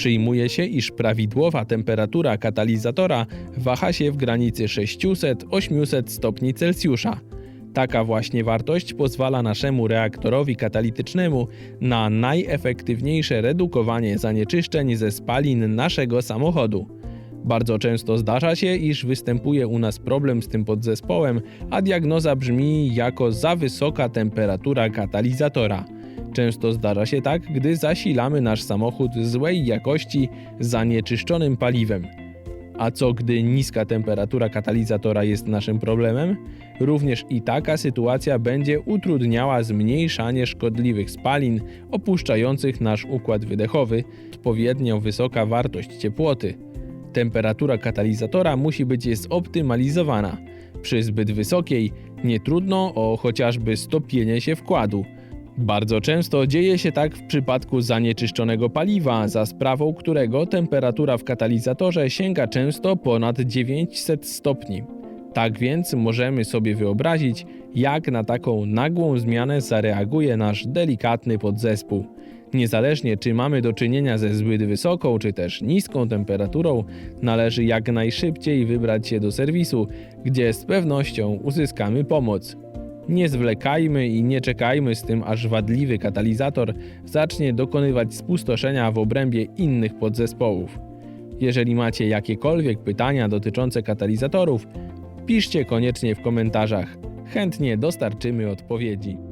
Przyjmuje się, iż prawidłowa temperatura katalizatora waha się w granicy 600-800 stopni Celsjusza. Taka właśnie wartość pozwala naszemu reaktorowi katalitycznemu na najefektywniejsze redukowanie zanieczyszczeń ze spalin naszego samochodu. Bardzo często zdarza się, iż występuje u nas problem z tym podzespołem, a diagnoza brzmi jako za wysoka temperatura katalizatora. Często zdarza się tak, gdy zasilamy nasz samochód złej jakości zanieczyszczonym paliwem. A co gdy niska temperatura katalizatora jest naszym problemem? Również i taka sytuacja będzie utrudniała zmniejszanie szkodliwych spalin opuszczających nasz układ wydechowy, odpowiednio wysoka wartość ciepłoty. Temperatura katalizatora musi być zoptymalizowana. Przy zbyt wysokiej nie trudno o chociażby stopienie się wkładu. Bardzo często dzieje się tak w przypadku zanieczyszczonego paliwa, za sprawą którego temperatura w katalizatorze sięga często ponad 900 stopni. Tak więc możemy sobie wyobrazić, jak na taką nagłą zmianę zareaguje nasz delikatny podzespół. Niezależnie czy mamy do czynienia ze zbyt wysoką czy też niską temperaturą, należy jak najszybciej wybrać się do serwisu, gdzie z pewnością uzyskamy pomoc. Nie zwlekajmy i nie czekajmy z tym, aż wadliwy katalizator zacznie dokonywać spustoszenia w obrębie innych podzespołów. Jeżeli macie jakiekolwiek pytania dotyczące katalizatorów, piszcie koniecznie w komentarzach. Chętnie dostarczymy odpowiedzi.